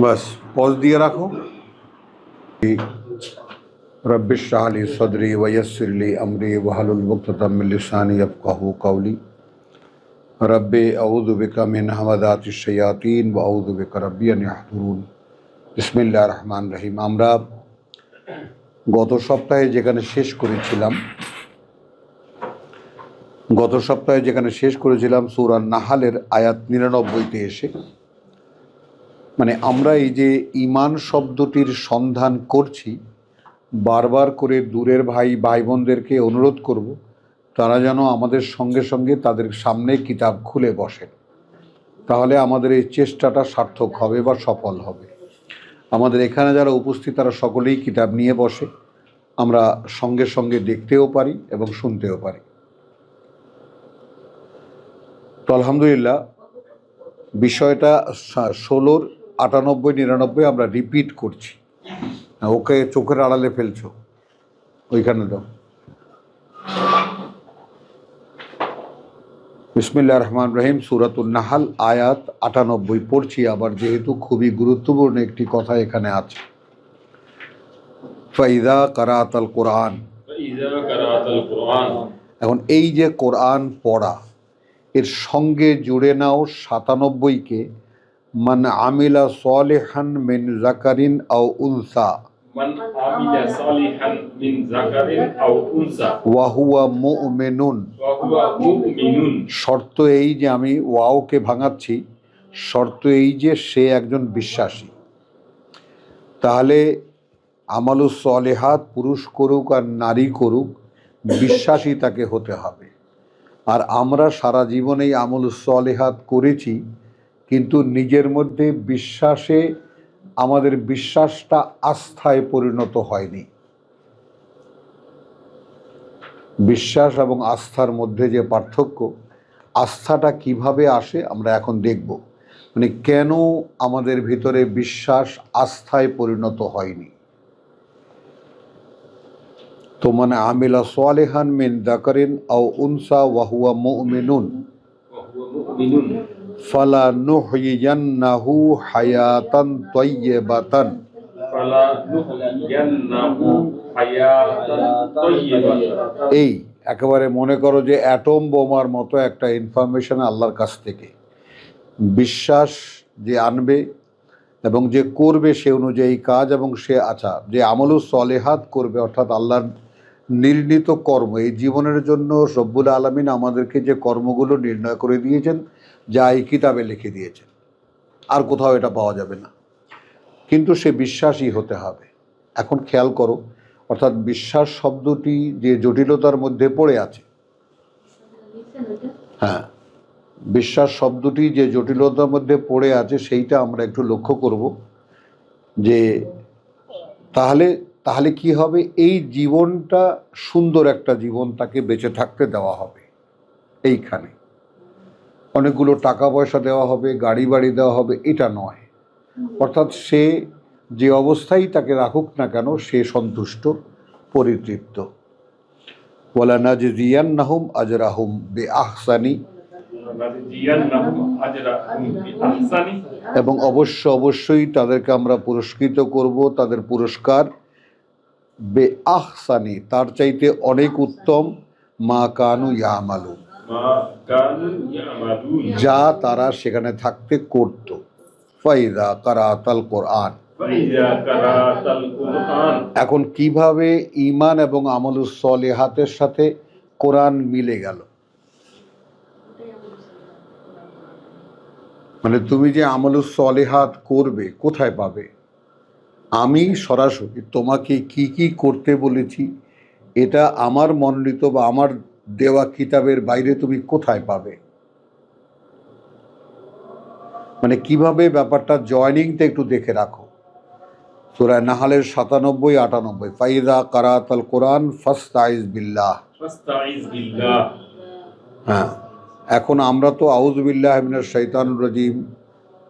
বাস pause দিয়ে রাখো রব্বিশ শাহলি সদরি ওয়সরলি আমরি ওয়াহলুল মুক্তমিলসানি আবকাহু কৌলি রব্বে আউদুবিকা মিন হামাদাত শয়াতিন বা আউদুবিকা রব্বিয়ান হাতুরুন ইসমিল্লা রহমান রহিম আমরা গত সপ্তাহে যেখানে শেষ করেছিলাম, গত সপ্তাহে যেখানে শেষ করেছিলাম সুরান নাহালের আয়াত নিরানব্বইতে এসে মানে আমরা এই যে ইমান শব্দটির সন্ধান করছি, বারবার করে দূরের ভাই ভাই বোনদেরকে অনুরোধ করব, তারা যেন আমাদের সঙ্গে সঙ্গে তাদের সামনে কিতাব খুলে বসেন। তাহলে আমাদের এই চেষ্টাটা সার্থক হবে বা সফল হবে। আমাদের এখানে যারা উপস্থিত, তারা সকলেই কিতাব নিয়ে বসে, আমরা সঙ্গে সঙ্গে দেখতেও পারি এবং শুনতেও পারি। তো আলহামদুলিল্লাহ, বিষয়টা ষোলোর আটানব্বই নিরানব্বই আমরা রিপিট করছি। ওকে চোখের আড়ালে ফেলছো। ওইখানে দাও। বিসমিল্লা রহমান রহিম সুরাতুল নাহাল আয়াত আটানব্বই পড়ছি। আবার যেহেতু খুবই গুরুত্বপূর্ণ একটি কথা এখানে আছে। ফাইদা কারাতাল কোরআন। এখন এই যে কোরআন পড়া এর সঙ্গে জুড়ে নাও সাতানব্বইকে। কে মান আমিলা সলেহান মিন জাকারিন আও উনসা ওয়াহুয়া মুমিনুন শর্ত এই যে আমি ওয়াওকে ভাঙাচ্ছি শর্ত এই যে সে একজন বিশ্বাসী। তাহলে আমালুস সলেহাত পুরুষ করুক আর নারী করুক বিশ্বাসী তাকে হতে হবে। আর আমরা সারা জীবনেই আমলুস সলেহাত করেছি কিন্তু নিজের মধ্যে বিশ্বাসে আমাদের বিশ্বাসটা আস্থায় পরিণত হয়নি। বিশ্বাস এবং আস্থার মধ্যে যে পার্থক্য, আস্থাটা কীভাবে আসে আমরা এখন দেখব। মানে কেন আমাদের ভিতরে বিশ্বাস আস্থায় পরিণত হয়নি? তো মানে আমিলা সোয়ালেহান মেন দা করেন আউ উনসা ওয়াহুয়া মুমিনুন। ফালা নুহইয়ান্নাহু হায়াতান এই একেবারে মনে করো যে অ্যাটম বোমার মতো একটা ইনফরমেশন আল্লাহর কাছ থেকে। বিশ্বাস যে আনবে এবং যে করবে সে অনুযায়ী কাজ এবং সে আচার যে আমলু সলেহাত করবে অর্থাৎ আল্লাহর নির্ণীত কর্ম। এই জীবনের জন্য রব্বুল আলমিন আমাদেরকে যে কর্মগুলো নির্ণয় করে দিয়েছেন, যা এই কিতাবে লিখে দিয়েছেন, আর কোথাও এটা পাওয়া যাবে না। কিন্তু সে বিশ্বাসী হতে হবে। এখন খেয়াল করো, অর্থাৎ বিশ্বাস শব্দটি যে জটিলতার মধ্যে পড়ে আছে হ্যাঁ বিশ্বাস শব্দটি যে জটিলতার মধ্যে পড়ে আছে, সেইটা আমরা একটু লক্ষ্য করব যে তাহলে তাহলে কি হবে? এই জীবনটা সুন্দর একটা জীবন তাকে বেঁচে থাকতে দেওয়া হবে। এইখানে। অনেকগুলো টাকা পয়সা দেওয়া হবে গাড়ি বাড়ি দেওয়া হবে এটা নয়। অর্থাৎ সে যে অবস্থায় তাকে রাখুক না কেন সে সন্তুষ্ট পরিতৃপ্ত। ওয়ালা নাজিয়ান নাহুম আহম বে আহসানি এবং অবশ্য অবশ্যই তাদেরকে আমরা পুরস্কৃত করব তাদের পুরস্কার। বে আহসানি তার চাইতে অনেক উত্তম মা কানু ইয়ামালু। যা তারা সেখানে থাকতে করত। ফাইদা কারাতাল কোরআন। এখন কীভাবে ইমান এবং আমলুস সলেহাতের সাথে কোরআন মিলে গেল? মানে তুমি যে আমলুস সলেহাত করবে কোথায় পাবে? আমি সরাসরি তোমাকে কি কি করতে বলেছি এটা আমার মনোনীত বা আমার দেওয়া কিতাবের বাইরে তুমি কোথায় পাবে? মানে কীভাবে ব্যাপারটা জয়নিংটা একটু দেখে রাখো। সুরায় নাহালের সাতানব্বই আটানব্বই। ফাইদা কারাত আল কোরআন ফাস্ত আইজ বিল্লাহ। হ্যাঁ। এখন আমরা তো আউজবিল্লাহ মিনার শৈতান রাজিম।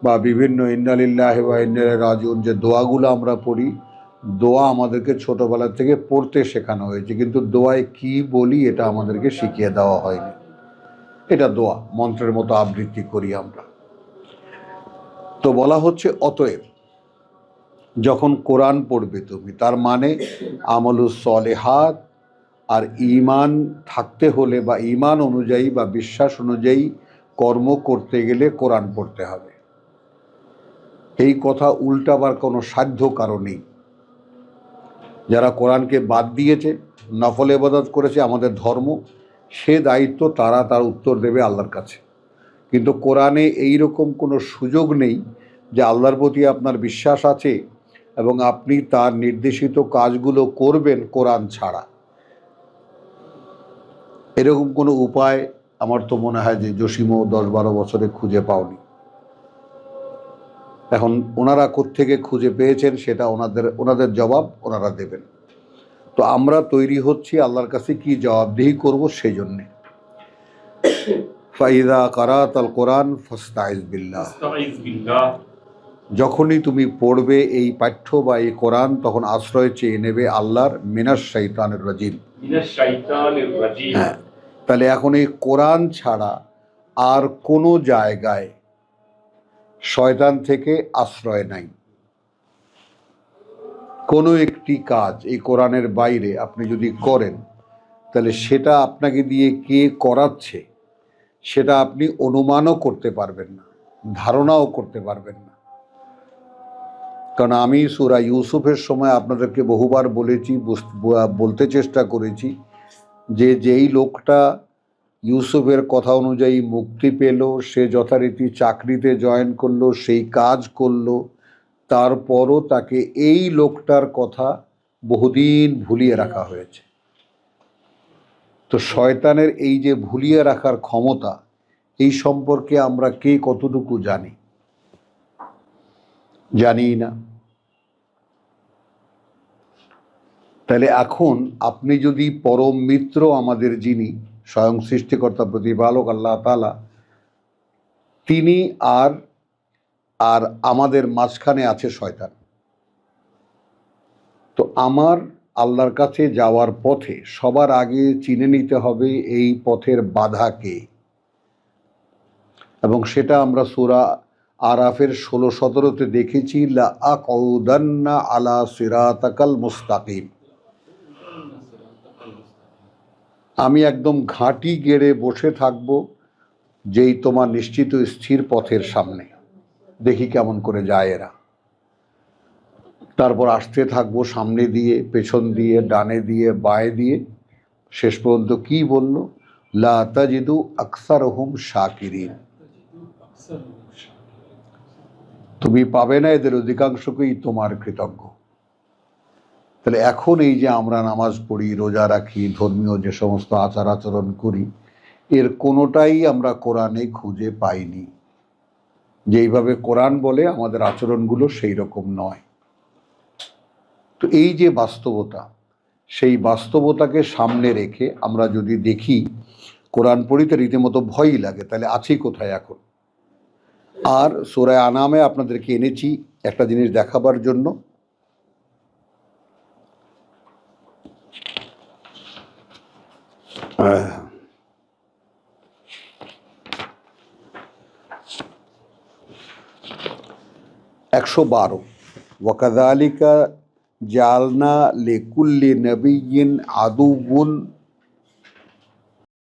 বা বিভিন্ন ইন্নালিল্লাহ বা ইন্নাল রাজুন যে দোয়াগুলো আমরা পড়ি, দোয়া আমাদেরকে ছোটবেলা থেকে পড়তে শেখানো হয়েছে। কিন্তু দোয়ায় কি বলি এটা আমাদেরকে শিখিয়ে দেওয়া হয়নি। এটা দোয়া, মন্ত্রের মতো আবৃত্তি করি আমরা। তো বলা হচ্ছে অতএব, যখন কোরআন পড়বে তুমি, তার মানে আমলুস সলেহাত আর ইমান থাকতে হলে বা ইমান অনুযায়ী বা বিশ্বাস অনুযায়ী কর্ম করতে গেলে কোরআন পড়তে হবে। এই কথা উল্টাবার কোনো সাধ্য কারণেই যারা কোরআনকে বাদ দিয়েছে, নফল এবাদত করেছে আমাদের ধর্ম, সে দায়িত্ব তারা তার উত্তর দেবে আল্লাহর কাছে। কিন্তু কোরআনে এই রকম কোনো সুযোগ নেই যে আল্লাহর প্রতি আপনার বিশ্বাস আছে এবং আপনি তার নির্দেশিত কাজগুলো করবেন কোরআন ছাড়া। এরকম কোনো উপায় আমার তো মনে হয় যে জসিমও দশ বারো বছরে খুঁজে পাওনি। এখন ওনারা কোত্থেকে খুঁজে পেয়েছেন সেটা ওনাদের ওনাদের জবাব ওনারা দেবেন। তো আমরা তৈরি হচ্ছি আল্লাহর কাছে কি জবাবদিহি করব সেই জন্যে ফাইদা কারাত আল কোরআন ফস্তাইজ বিল্লাহ। যখনই তুমি পড়বে এই পাঠ্য বা এই কোরআন তখন আশ্রয় চেয়ে নেবে আল্লাহর মিনাস শৈতানের রাজিম। হ্যাঁ তাহলে এখন এই কোরআন ছাড়া আর কোনো জায়গায় শয়তান থেকে আশ্রয় নাই। কোনো একটি কাজ এই কোরআনের বাইরে আপনি যদি করেন, তাহলে সেটা আপনাকে দিয়ে কে করাচ্ছে, সেটা আপনি অনুমানও করতে পারবেন না, ধারণাও করতে পারবেন না। কারণ আমি সুরা ইউসুফের সময় আপনাদেরকে বহুবার বলেছি বলতে চেষ্টা করেছি যে যেই লোকটা ইউসুফের কথা অনুযায়ী মুক্তি পেল, সে যথারীতি চাকরিতে জয়েন করল, সেই কাজ করল। তারপরও তাকে এই লোকটার কথা বহুদিন ভুলিয়ে রাখা হয়েছে। তো শয়তানের এই যে ভুলিয়ে রাখার ক্ষমতা, এই সম্পর্কে আমরা কে কতটুকু জানি? জানি না। তাহলে এখন আপনি যদি পরম মিত্র আমাদের যিনি স্বয়ং সৃষ্টিকর্তা প্রতিপালক আল্লাহ তালা তিনি আর আর আমাদের মাঝখানে আছে শয়তান। তো আমার আল্লাহর কাছে যাওয়ার পথে সবার আগে চিনে নিতে হবে এই পথের বাধাকে এবং সেটা আমরা সুরা আরাফের ষোলো সতেরোতে দেখেছি, লা আলা সিরাতাকাল মুস্তাকিম। আমি একদম ঘাঁটি গেড়ে বসে থাকব, যেই তোমার নিশ্চিত স্থির পথের সামনে। দেখি কেমন করে যায় এরা। তারপর আসতে থাকব সামনে দিয়ে, পেছন দিয়ে, ডানে দিয়ে, বায়ে দিয়ে। শেষ পর্যন্ত কি বলল? লা তাজিদু আকসার হুম শাকিরিন। তুমি পাবে না এদের অধিকাংশকেই তোমার কৃতজ্ঞ। তাহলে এখন এই যে আমরা নামাজ পড়ি, রোজা রাখি, ধর্মীয় যে সমস্ত আচার আচরণ করি, এর কোনোটাই আমরা কোরআনে খুঁজে পাইনি। যেইভাবে কোরআন বলে, আমাদের আচরণগুলো সেই রকম নয়। তো এই যে বাস্তবতা, সেই বাস্তবতাকে সামনে রেখে আমরা যদি দেখি, কোরআন পড়িতে রীতিমতো ভয়ই লাগে, তাহলে আছি কোথায় এখন? আর সোরায় আনামে আপনাদেরকে এনেছি একটা জিনিস দেখাবার জন্য। একশো বারো। ওয়াকাদালিকা জালনা লেকুল্লি নবীন আদুবুন